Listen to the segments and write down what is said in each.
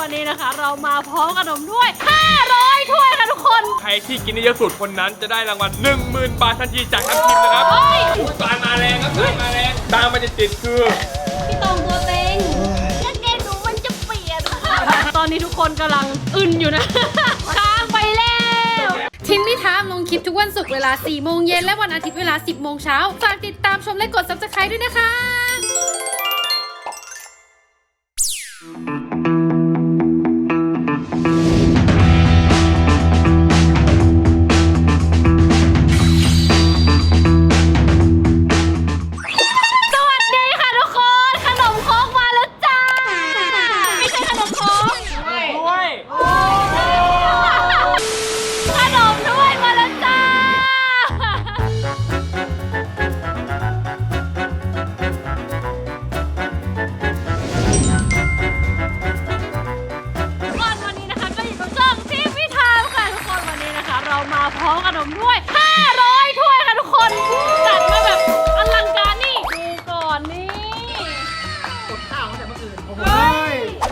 วันนี้นะคะ เรามาพร้อมขนมด้วย 500 ถ้วยค่ะทุกคน ใครที่กินได้เยอะสุดคนนั้นจะได้รางวัล10,000 บาททันทีจากทัพทีมนะครับเฮ้ยอุ๊ยตามมาแรงครับตามมาแรงตามมาจะติดคือ พี่ตองตัวเต็งกางเกงหนูมันจะเปลี่ยน ตอนนี้ทุกคนกำลังอึนอยู่นะค้างไปแล้ว ทินนี่ทามลงคลิปทุกวันศุกร์เวลา 4 โมงเย็นและวันอาทิตย์เวลา 10 โมงเช้า ฝากติดตามชมและกด subscribe ด้วยนะคะ มาพร้อมขนมด้วย 500 ถ้วยค่ะทุกคนจัดมาแบบอลังการนี่ดูก่อนนี่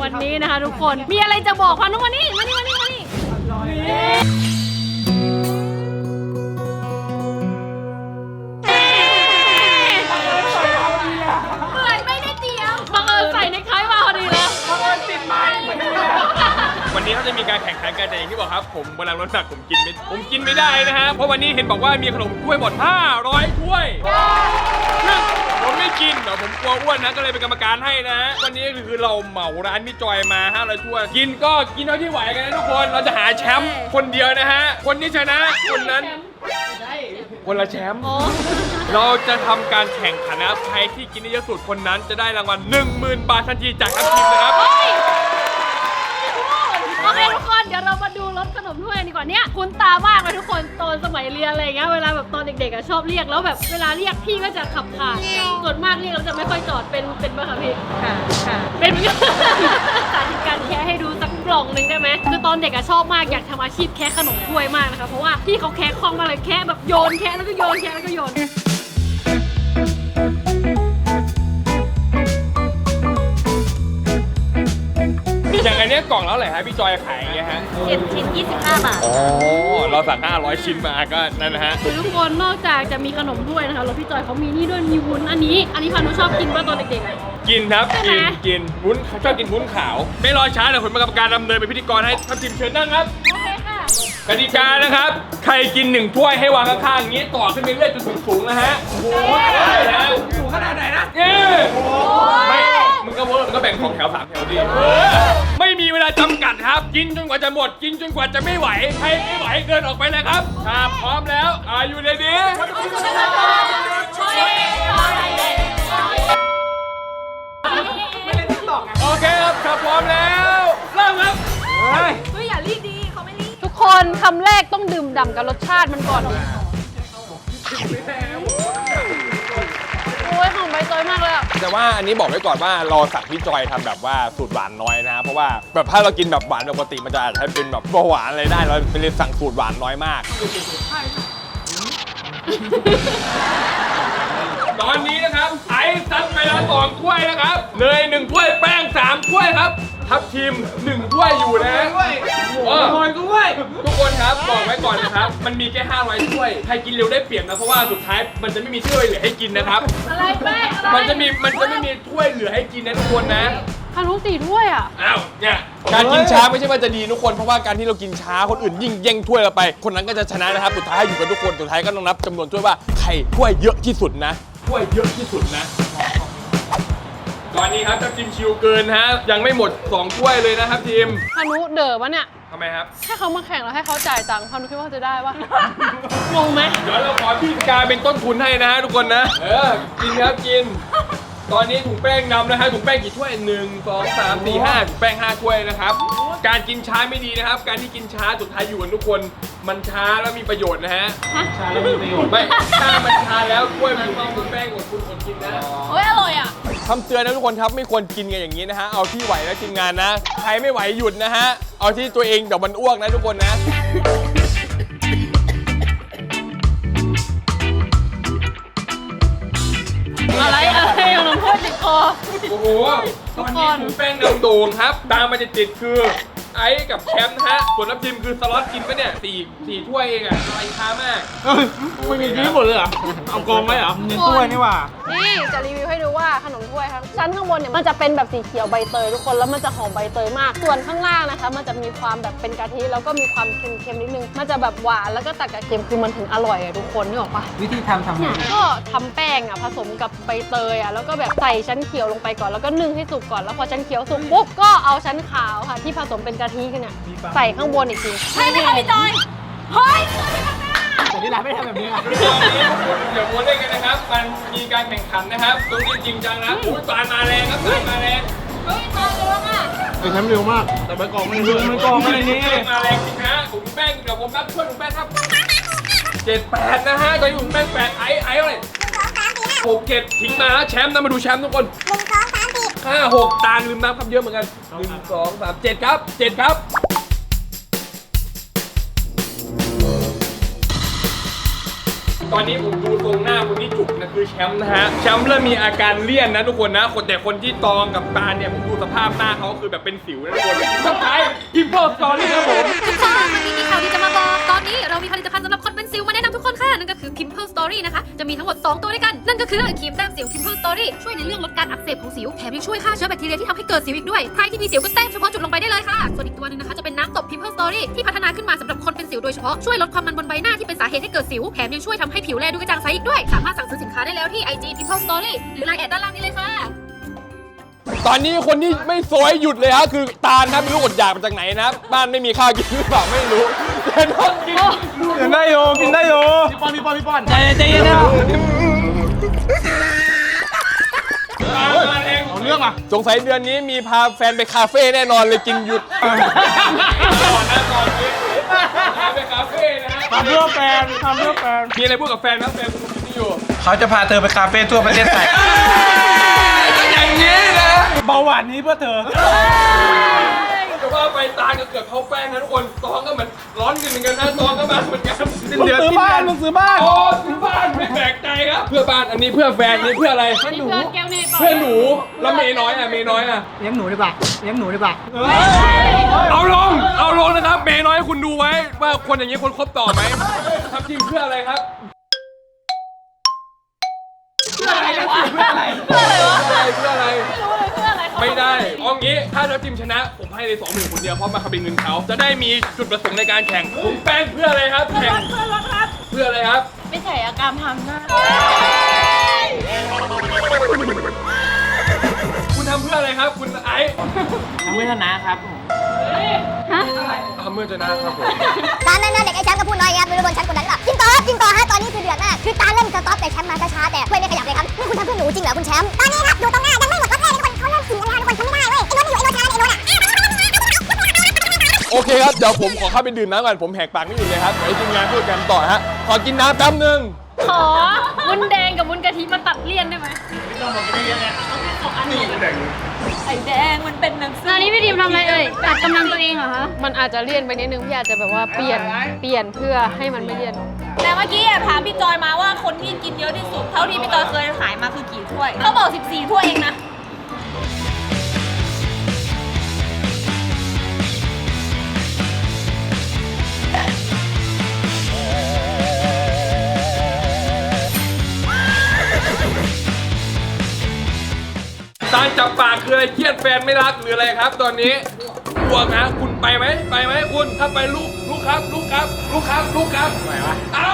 วันนี้นะคะทุกคนมีอะไรจะบอกพันุกวันนี้มานี่มานี่มานี่เนี้เขาจะมีการแข่งขันกันแต่อย่างที่บอกครับ ผมเวลาลดหนักผมกินไม่ผมกินไม่ได้นะฮะเพราะวันนี้เห็นบอกว่ามีขนมถ้วยหมด500ถ้วยซึ่งผมไม่กินเดี๋ยวผมกลัวอ้วนนะก็เลยเป็นกรรมการให้นะฮะวันนี้คือเราเหมาร้านพี่จอยมา500ถ้วยกินก็กินเท่าที่ไหวกันนะทุกคนเราจะหาแชมป์คนเดียวนะฮะคนที่ชนะคนนั้นคนละแชมป์เราจะทำการแข่งขันนะครับใครที่กินได้เยอะสุดคนนั้นจะได้รางวัล10,000 บาททันทีจากทัพทีมนะครับ เฮ้ยโอเคทุกคนเดี๋ยวเรามาดูรถขนมถ้วยกันดีกว่าเนี่ยคุ้นตามากเลยทุกคนตอนสมัยเรียนอะไรอย่างเงี้ยเวลาแบบตอนเด็กๆอะชอบเรียกแล้วแบบเวลาเรียกพี่ก็จะขับผ่านส่วนมากเรียกเราจะไม่ค่อยจอดเป็นเป็นป่ะคะพี่ค่ะค่ะเป็นเหมือนกันสาธิตการแคะให้ดูสักกล่องหนึ่งได้ไหมคือตอนเด็กอะชอบมากอยากทำอาชีพแคะขนมถ้วยมากนะคะเพราะว่าพี่เขาแคะคล่องมากเลยแคะแบบโยนแคะแล้วก็โยนแคะแล้วก็โยน นเนี้ยกล่องแล้วไหร่ฮะพี่จอยขายอย่างเงี้ยฮะ เจ็ดชิ้น 25 บาท อ๋อ เราสั่ง 500 ชิ้นมาก็นั่นนะฮะ คือทุกคนนอกจากจะมีขนมถ้วยนะคะแล้วพี่จอยเขามีนี่ด้วยมีวุ้นอันนี้ อันนี้พานุชอบกินป่ะตอนเด็กๆอะ กินครับ ใช่ไหมกินกินวุ้นชอบกินวุ้นขาว ไม่รอช้าเดี๋ยวผมเป็นกรรมการดำเนินเป็นพิธีกรให้ทัพทีมเชิญนั่งครับ โอเคค่ะ กติกานะครับ ใครกินหนึ่งถ้วยให้วางข้างๆอย่างนี้ต่อขึ้นไปเรื่อยจนถึงสูงนะฮะได้นะสูงขนาดไหนนะเอ้ไม่ มึงก็เวิร์กมึงก็แบ่งของแถวสามแถวดิไม่มีเวลาจำกัดครับ กินจนกว่าจะหมด กินจนกว่าจะไม่ไหว ใครไม่ไหวเกินออกไปเลยครับถ้าพร้อมแล้วอายุเลยดีโอเคครับถ้าพร้อมแล้วเริ่มครับทุกคนคำแรกต้องดื่มด่ำกับรสชาติมันก่อนโอ้ยห อมใบเตยมากเลยอะแต่ว่าอันนี้บอกไว้ก่อนว่าเราสั่งพี่จอยทำแบบว่าสูตรหวานน้อยนะฮะเพราะว่าแบบถ้าเรากินแบบหวานปกติมันจะอาจจะเป็นแบบเบาหวานอะไรได้ เราเลยสั่งสูตรหวานน้อยมาก ตอนนี้นะครับ ไอซ์ซัดไปแล้วสองถ้วยนะครับเนยหนึ่งถ้วยแป้งสามถ้วยครับ ทับทีมหนึ่งถ้วยอยู่นะโอ้ยด้วย ทุกคนครับบอกไว้ก่อนนะครับ มันมีแค่500ถ้วย ใครกินเร็วได้เปรียบนะ เพราะว่าสุดท้ายมันจะไม่มีถ้วยเหลือให้กินนะครับ อะไรแป้งอะไรมันจะมีมันจะไม่มีถ้วยเหลือให้กินนะทุกคนนะพานุสี่ถ้วยอะอ้าวเนี่ยการกินช้าไม่ใช่ว่าจะดีทุกคน เพราะว่าการที่เรากินช้าคนอื่นยิ่งแย่งถ้วยเราไป คนนั้นก็จะชนะนะครับ สุดท้ายอยู่กับทุกคน สุดท้ายก็ต้องนับจำนวนถ้วยว่าใครถ้วยเยอะที่สุดนะ ถ้วยเยอะที่สุดนะตอนนี้ครับทัพทีมชิวเกินฮะ ยังไม่หมดสองถ้วยเลยนะครับทีมพานุเด๋อปะเนี่ย ทำไมครับให้เขามาแข่งแล้วให้เขาจ่ายตังค์พานุคิดว่าเขาจะได้ปะ งงไหม เดี๋ยวเราขอพี่กาเป็นต้นทุนให้นะฮะทุกคนนะ เออ กินครับกิน ตอนนี้ถุงแป้งนำนะฮะถุงแป้งกี่ถ้วยหนึ่งสองสามสี่ห้าถุงแป้งห้าถ้วยนะครับ การกินช้าไม่ดีนะครับ การที่กินช้าสุดท้ายอยู่กันทุกคน มันช้าแล้วมีประโยชน์นะฮะ ช้าแล้วมีประโยชน์ ไม่ถ้ามันช้าแล้วถ้วยมันอยู่ที่ถุงแป้งของคุณอดกินนะ โอ้ยอร่อยอะ คำเตือนนะทุกคนครับไม่ควรกินกันอย่างนี้นะฮะเอาที่ไหวแล้วทีมงานนะใครไม่ไหวหยุดนะฮะเอาที่ตัวเองเดี๋ยวมันอ้วกนะทุกคนนะอะไรอะไรขนมถ้วยติดคอ โอ้โหตอนนี้หมูแป้งนำโด่งครับ ตามมาจะติดๆคือไอ้กับแชมป์นะฮะส่วนน้ำจิ้มคือสล็อตกินไปเนี่ยสี่สี่ถ้วยเองอะไอ้ค้ามากไม่มีกินหมดเลยเหรอเอากองไว้เหรอเน้นถ้วยนี่หว่า นี่จะรีวิวให้ดูว่าขนมถ้วยครับชั้นข้างบนเนี่ยมันจะเป็นแบบสีเขียวใบเตยทุกคนแล้วมันจะหอมใบเตยมาก ส่วนข้างล่างนะคะ มันจะมีความแบบเป็นกะทิแล้วก็มีความเค็มๆนิดนึง มันจะแบบหวานแล้วก็ตัดกับเค็มคือมันถึงอร่อยอะทุกคนนึกออกปะ วิธีทำทำไงเนี่ยก็ทำแป้งอะผสมกับใบเตยอะแล้วก็แบบใส่ชั้นเขียวลงไปก่อนแล้วก็นึ่งให้สุกก่อนแล้วพอชั้นเขียวสุกปุ๊บก็เอาชั้นขาวค่ะที่ผสมเป็นกะทิกันเนี่ยใส่ข้างบนอีกทีใช่ไหมคะพี่จอยเฮ้ยแต่ที่ร้านไม่ทำแบบนี้อะตอนนี้พวกคุณเดี๋ยวมัวเล่นกันนะครับ มันมีการแข่งขันนะครับตรงนี้จริงจังนะอุ้ยตานมาแรงครับตานมาแรงเฮ้ยตายแล้วอะไอ้แชมป์เร็วมาก แต่ใบกองมันเร็วมันกองอะไรนี่มาแรงจริงนะผมแป้งกับผมครับช่วยผมแป้งครับเจ็ดแปดนะฮะตอนนี้ผมแป้งแปดไอ้ไอ้อะไรหกเจ็ดทิ้งมาแล้วแชมป์นะมาดูแชมป์ทุกคนหนึ่งสองสามสี่ ห้าหกตาลลืมนับครับเยอะเหมือนกันหนึ่งสองสามเจ็ดครับเจ็ดครับตอนนี้ผมดูตรงหน้าคนที่จุกนะคือแชมป์นะฮะแชมป์เริ่มมีอาการเลี่ยนนะทุกคนนะ คนแต่คนที่ตองกับตาเนี่ยผมดูสภาพหน้าเขาคือแบบเป็นสิวนะทุกคนสุดท้ายพิมพ์เพิร์สตอรี่ครับผม ทุกคนวันนี้มีข่าวดีจะมาบอก ตอนนี้เรามีผลิตภัณฑ์สำหรับ สิวมาแนะนำทุกคนค่ะ นั่นก็คือ Pimple Story นะคะ จะมีทั้งหมด 2 ตัวด้วยกัน นั่นก็คือครีมแต้มสิว Pimple Story ช่วยในเรื่องลดการอักเสบของสิว แถมยังช่วยฆ่าเชื้อแบคทีเรียที่ทำให้เกิดสิวอีกด้วย ใครที่มีสิวก็แต้มเฉพาะจุดลงไปได้เลยค่ะ ส่วนอีกตัวหนึงนะคะจะเป็นน้ำตบ Pimple Story ที่พัฒนาขึ้นมาสำหรับคนเป็นสิวโดยเฉพาะ ช่วยลดความมันบนใบหน้าที่เป็นสาเหตุให้เกิดสิว แถมยังช่วยทำให้ผิวแลดูกระจ่างใสอีกด้วย สามารถสั่งซื้อสินค้าได้แล้วที่ IG Pimple Story หรือ Line แอดด้านล่างนี้เลยค่ะ อนนี้คนที่ไม่โซยหยุดเลยฮะคือตาลครับไม่รู้อดอยากมาจากไหนนะครับบ้านไม่มีข้าวกินหรือเปล่าไม่รู้แต่ต้องกินกินได้โยกินได้โยพี่ป้อนพี่ป้อนพี่ป้อนใจใจเย็นนะตาลมาเองเอาเรื่องอะสงสัยเดือนนี้มีพาแฟนไปคาเฟ่แน่นอนเลยกินหยุดก่อนนะก่อนนี้พาไปคาเฟ่นะฮะทำเพื่อแฟนทำเพื่อแฟนมีอะไรพูดกับแฟนนะแฟนคุณดูที่อยู่เขาจะพาเธอไปคาเฟ่ทั่วประเทศไทยก็อย่างนี้นะ เบาหวานนี้เพื่อเธอ จะว่าไปตาลก็เกือบเข้าแป้งนะทุกคนตองก็เหมือนร้อนกันเหมือนกันนะตองก็มาเหมือนกันมึงซื้อบ้าน มึงซื้อบ้าน โอ้ซื้อบ้านไม่แปลกใจครับเพื่อบ้านอันนี้เพื่อแฟนนี่เพื่ออะไรนี่เพื่อนแก้วเนยเปล่าเพื่อหนูแล้วเมย์น้อยอะเมย์น้อยอะเลี้ยงหนูดีป่ะเลี้ยงหนูดีป่ะเอาลงเอาลงนะครับ เมย์น้อยคุณดูไว้ว่าคนอย่างนี้คนคบต่อไหมทำจริงเพื่ออะไรครับ เพื่ออะไรวะ งี้ ถ้าทัพทีมชนะ ผมให้เลยสองหมื่นคนเดียวเพราะมาคาเป็นเงินเขาจะได้มีจุดประสงค์ในการแข่งผมแป้งเพื่ออะไรครับ แข่งเพื่อรถครับ เพื่ออะไรครับ ไม่ใช่อาการทำหน้าคุณทำเพื่ออะไรครับ คุณไอซ์ทำเพื่อชนะครับทำเพื่อชนะครับผมตอนนั้นนะเด็ก เคครับเดี๋ยวผมขอเข้าไปดื่มน้ำก่อนผมแหกปากไม่อยู่เลยครับเดี๋ยวให้ทีมงานพูดกันต่อฮะขอกินน้ำแป๊บนึงขอวุ้นแดงกับวุ้นกะทิมาตัดเลี่ยนได้ไหมไข่แดงมันเป็นหนังสือตอนนี้พี่ทีมทำอะไรเอ่ยตัดกำลังตัวเองเหรอคะมันอาจจะเลี่ยนไปนิดนึงพี่อาจจะแบบว่าเปลี่ยนเปลี่ยนเพื่อให้มันไม่เลี่ยน แต่เมื่อกี้อะถามพี่จอยมาว่าคนที่กินเยอะที่สุด เท่าที่พี่จอยเคยขายมาคือกี่ถ้วยเขาบอก 14 ถ้วยเองนะ ตาจับปากคืออะไรเครียดแฟนไม่รักหรืออะไรครับ ตอนนี้บวกนะคุณไปไหมไปไหมคุณถ้าไปลูกลูกครับลูกครับลูกครับลูกครับไหววะเอ้า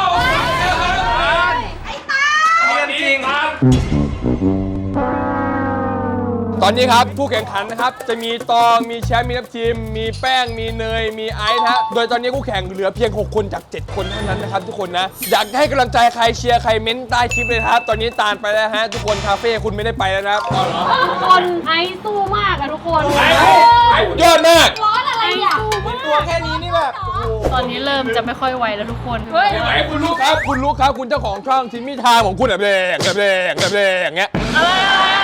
ไอ้ตาตอนนี้ตา ตอนนี้ครับผู้แข่งขันนะครับจะมีตองมีแชมป์มีนับทีม มีแป้งมีเนยมีไอซ์นะฮะโดยตอนนี้คู่แข่งเหลือเพียง 6 คนจาก 7 คนเท่านั้นนะครับทุกคนนะอยากให้กำลังใจใครเชียร์ใครเม้นต์ใต้คลิปเลยนะครับตอนนี้ตาลไปแล้วฮะทุกคนคาเฟ่คุณไม่ได้ไปแล้วนะครับอ๋อเหรอทุกคนไอสู้มากอะทุกคนไอ้ไอ้ยอดมากร้อนอะไรอะตัวแค่นี้นี่แบบตอนนี้เริ่มจะไม่ค่อยไหวแล้วทุกคนเฮ้ยไหนคุณลูกครับคุณลูกครับคุณเจ้าของช่องทิมมี่ทางของคุณแบบแรงแบบแรงแบบแรงอย่างเงี้ยอะไรอะไรอะไรอะไร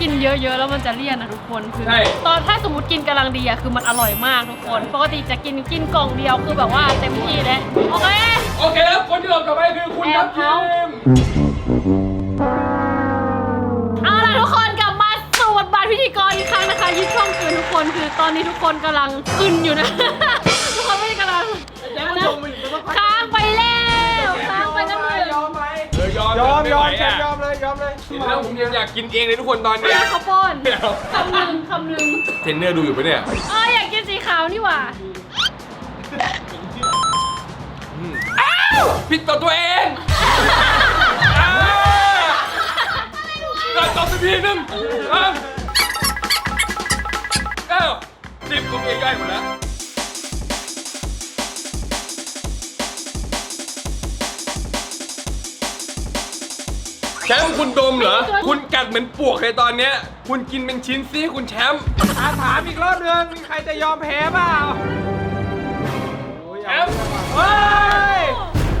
กินเยอะๆแล้วมันจะเลี่ยนอะทุกคนคือใช่ ตอนถ้าสมมติกินกำลังดีอะคือมันอร่อยมากทุกคนปกติจะกินกินกล่องเดียวคือแบบว่าเต็มที่แล้วโอเค โอเคครับคนที่เราต่อไปคือคุณครับแอบทีเขามเอาล่ะทุกคนยิบช่องคืนทุกคนคือตอนนี้ทุกคนกำลังขึ้นอยู่นะ ทุกคนไม่ได้กำลังค้างไปแล้วค้างไปแล้วหนึ่งเออยอมยอมยอมไไหแชวมป์ยออะมเลยยอมเลยเห็น แล้วผมยังอยากกินเองเลยทุกคนตอนไม่เนี้ยได้ข้าวป้อนเดี๋ยวคำหนึ่งคำหนึ่งเทรนเนอร์ดูอยู่ปะเนี่ยเอออยากกินสีขาวนี่หว่าอืมอ้าวผิดต่อตัวเองอ้าวเกิดตบไปทีนึงอ้าวเก้าสิบตัวเองได้หมดแล้ว แชมป์คุณดมเหรอ คุณกัดเหมือนปวกเลยตอนเนี้ย คุณกินเป็นชิ้นสิคุณแชมป์อาถามอีกรอบนึงมีใครจะยอมแพ้เปล่าแชมป์เฮ้ย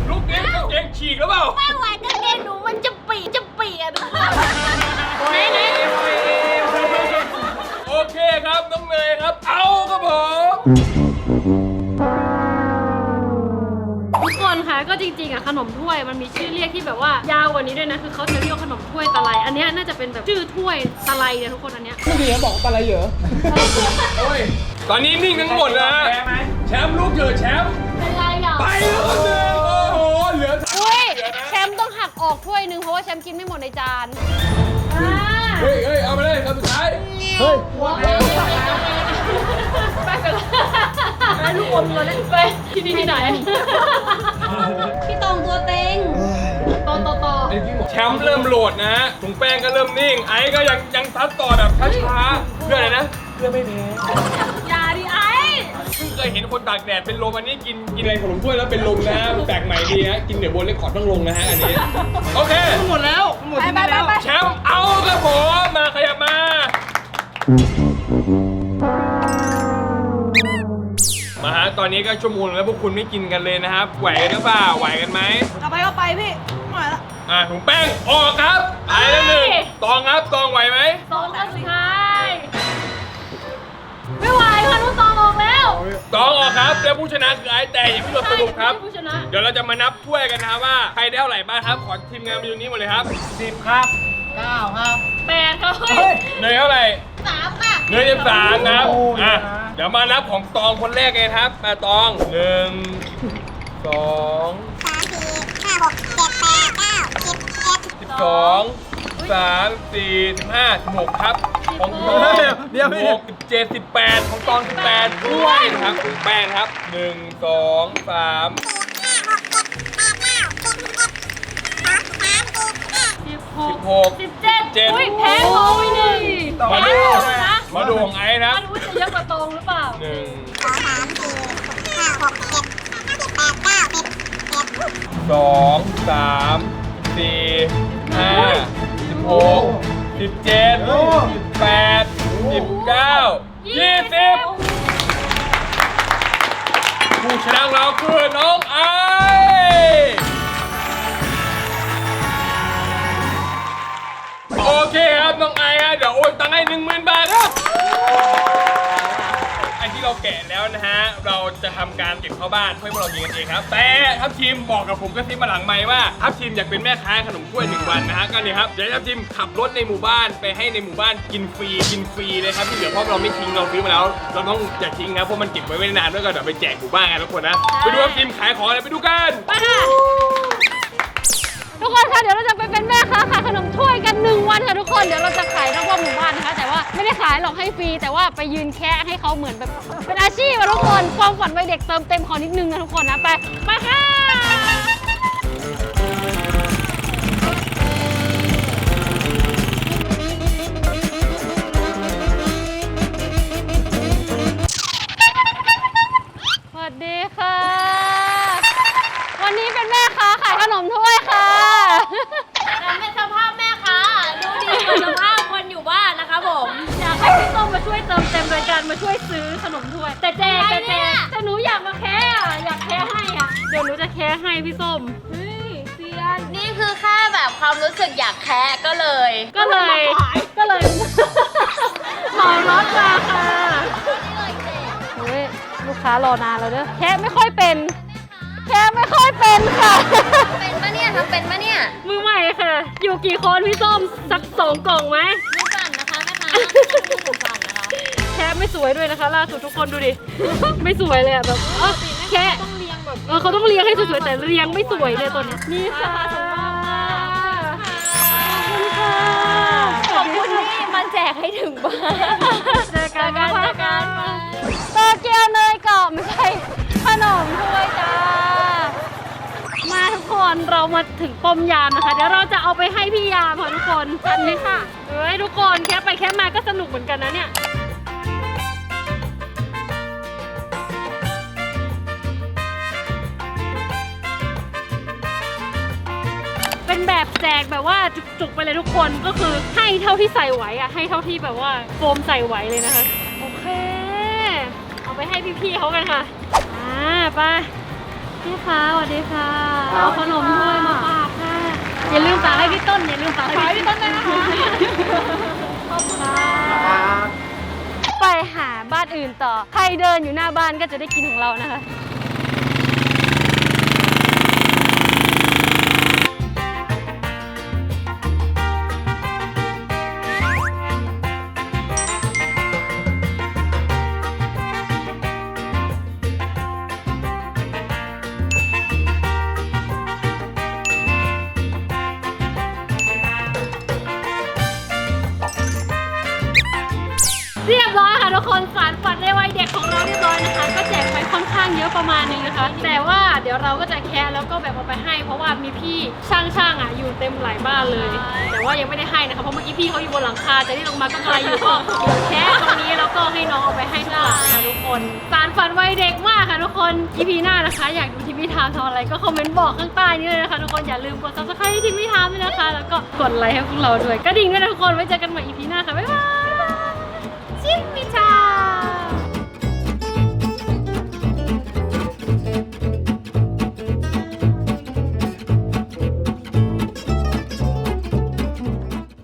ลูกเกงกับเกงฉีกแล้วเปล่า ไม่ไหวกางเกงหนูมันจะปีจะปีอะทุกคนไหนไหนโอเคครับน้องเนยครับเอาครับ ขนมถ้วยมันมีชื่อเรียกที่แบบว่ายาวกว่านี้ด้วยนะคือเขาจะเรียกว่าขนมถ้วยตะไลอันเนี้ยน่าจะเป็นแบบชื่อถ้วยตะไลเนี่ยทุกคนอันเนี้ยโอ้ยตอนนี้นิ่งทั้งหมดนะแพ้ไหมแชมป์ลูกเจอแชมป์เป็นไรอะไปแล้วคนหนึ่งโอ้โหเหลือสามอุ้ยเหลือนะแชมป์ต้องหักออกถ้วยหนึงเพราะว่าแชมป์กินไม่หมดในจานอ่า เฮ้ยเฮ้ยเอาไปเลยคำสุดท้าย เฮ้ยไปกันเลยไปลูกอมเลยนะไปที่นี่ที่ไหน พี่ตองตัวเต็งต่อต่อต่อแชมป์เริ่มโหลดนะฮะถุงแป้งก็เริ่มนิ่ง ไอ้ก็ยังยังซัดต่อแบบช้าๆเพื่ออะไรนะอย่าดิไอ้เพิ่งเค ยเห็นคนตากแดดเป็นลมอันนี้กินกินอะไรขนมถ้วยแล้วเป็นลมนะฮะแปลกใหม่ดีฮะ กินเดี๋ยวบนเลคคอร์ดต้องลงนะฮะอันนี้ โอเค หมดแล้วหมดที่นี่แล้วแชมป์เอาครับผมมาขยับมา มาฮะตอนนี้ก็ชั่วโมงแล้วพวกคุณไม่กินกันเลยนะครับ ไหวกันหรือเปล่าไหวกันไหมเอาไปก็ไปพี่ไม่ไหวละอ่าถุงแป้งออกครับไปแล้วหนึ่งตองครับตองไหวไหม สองคนสุดท้าย ไม่ไหวค่ะนุ้งตองออกแล้ว ตองออกครับแล้วผู้ชนะคือไอ้แต่ยังไม่จบสรุปครับใช่ผู้ชนะเดี๋ยวเราจะมานับถ้วยกันนะครับว่าใครได้เท่าไหร่บ้างครับ ขอทีมงานมาอยู่นี้หมดเลยครับสิบครับเก้าครับแปดครับเฮ้ยเนยเท่าไหร่สามค่ะเนยสิบสามครับโอ้ยอะนะเดี๋ยวมานับของตองคนแรกเลยครับ มาตองหนึ่งสองสามสี่ห้าหกเจ็ดแปดเก้าสิบเอ็ดสิบสองสามสี่สิบห้าสิบหกครับ ของตองเดี๋ยวเดี๋ยวสิบหกสิบเจ็ดสิบแปดของตองสิบแปดด้วยนะครับถุงแป้งครับหนึ่งสองสามสิบหสิกบหก สิบเจ็ดเจ็ด อุ้ยแพ้โอ้ยหนึ่งมาดูแพ้นะมาดูของไอ้นะมันรู้จะเยอะกว่าตรงหรือเปล่าหนึ่งสองสามสี่ห้าหกเจ็ดสิบแปดเก้าสิบเอ็ดสองสามสี่ห้าสิบหก สิบเจ็ดสิบแปดสิบเก้ายี่สิบผู้ชนะของเราคือน้องไอโอเคครับน้องไอฮะเดี๋ยวโอนตังค์ให้หนึ่งหมื่นบาท แกะแล้วนะฮะ เราจะทำการเก็บเข้าบ้านเพื่อพวกเรากินกันเองครับ แต่ทัพทีมบอกกับผมก็ซิบมาหลังไม่ว่าทัพทีมอยากเป็นแม่ค้าขนมถ้วยหนึ่งวันนะฮะก็เนี่ยครับเดี๋ยวทัพทีมขับรถในหมู่บ้านไปให้ในหมู่บ้านกินฟรีกินฟรีเลยครับที่เหลือเพราะเราไม่ทิ้งเราซื้อมาแล้ว เราต้องอย่าทิ้งนะเพราะมันเก็บไว้ไม่นานด้วยก็เดี๋ยวไปแจกหมู่บ้านกันทุกคนนะไปดูทัพทีมขายของอะไรไปดูกันไปค่ะทุกคนคะเดี๋ยวเราจะไปเป็นแม่ค้าขายขนมถ้วยกันหนึ่งวันค่ะทุกคนเดี๋ยวเราจะขายรอบๆหมู่บ้านาไม่ได้ขายหรอกให้ฟรี แต่ว่าไปยืนแค่ให้เขาเหมือนแบบเป็นอาชีพอะทุกคน ความฝันวัยเด็กเติมเต็มขอนิดนึงนะทุกคนนะ ไป ไปค่ะ มรายการมาช่วยซื้อขนมถ้วย แต่แจกแต่แจกแต่หนูอยากมาแค่อะอยากแค่ให้อะเดี๋ยวหนูจะแค่ให้พี่ส้มเฮ้ยเซียนนี่คือแค่แบบความรู้สึกอยากแคะก็เลย ก็เลยก็เลยเหมารถมาค่ะเฮ้ยลูกค้ารอนานแล้วเด้อแค่ไม่ค่อยเป็นแค่ไม่ค่อยเป็นค่ะ เป็นปะเนี่ยทำเป็นปะเนี่ย มือใหม่ค่ะ อยู่กี่คนพี่ส้มสักสองกล่องไหมมือสั่นนะคะแม่ค้ามือสั่นนะคะ แค่ไม่สวยด้วยนะคะล่าสุดทุกคนดูดิ ไม่สวยเลยอะแบบเออแค่เออเขาต้องเรียงให้สวยๆแต่เรียงไม่สวยเลยตัวเนี้ยนี่ค่ะขอบคุณค่ะขอบคุณที่มาแจกให้ถึงบ้านเจอกันเจอกันนะคะเจอกันโตเกียวเนยกรอบไม่ใช่ขนมด้วยจ้า มาทุกคนเรามาถึงป้อมยามนะคะ เดี๋ยวเราจะเอาไปให้พี่ยามค่ะทุกคนทันไหมค่ะเอ้ยทุกคนแค่ไปแค่มาก็สนุกเหมือนกันนะเนี่ย แบบแจกแบบว่าจุกๆไปเลยทุกคนก็คือให้เท่าที่ใส่ไหวอะให้เท่าที่แบบว่าโฟมใส่ไหวเลยนะคะ โอเค เอาไปให้พี่ๆเขากันค่ะ อ่าไปพี่ฟ้าสวัสดีค่ะเอาขนมถ้วยมาฝากค่ะอย่าลืมฝากให้พี่ต้นอย่าลืมฝากให้พี่ต้นด้วยนะคะขอบคุณค่ะไปหาบ้านอื่นต่อ ใครเดินอยู่หน้าบ้านก็จะได้กินของเรานะคะ อนข้างเยอะประมาณนึงนะคะ แต่ว่าเดี๋ยวเราก็จะแคะแล้วก็แบบเอาไปให้ เพราะว่ามีพี่ช่างช่างๆอะอยู่เต็มหลายบ้านเลย แต่ว่ายังไม่ได้ให้นะคะเพราะเมื่อกี้พี่เขาอยู่บนหลังคาแต่ที่ลงมาก็ไกลอยู่ก็เดี๋ยวแคะตรงนี้แล้วก็ให้น้องเอาไปให้ข้างหลังค่ะทุกคนสารฝันวัยเด็กมากค่ะทุกคน EP หน้านะคะ อยากดูทีวีทามทำอะไรก็คอมเมนต์บอกข้างใต้นี้เลยนะคะทุกคนอย่าลืมกด subscribe ทีวีทามด้วยนะคะ แล้วก็กดไลค์ให้พวกเราด้วยกระดิ่งด้วยนะทุกคนไว้เจอกันใหม่ EP หน้าค่ะบ๊ายบายชิมมิชา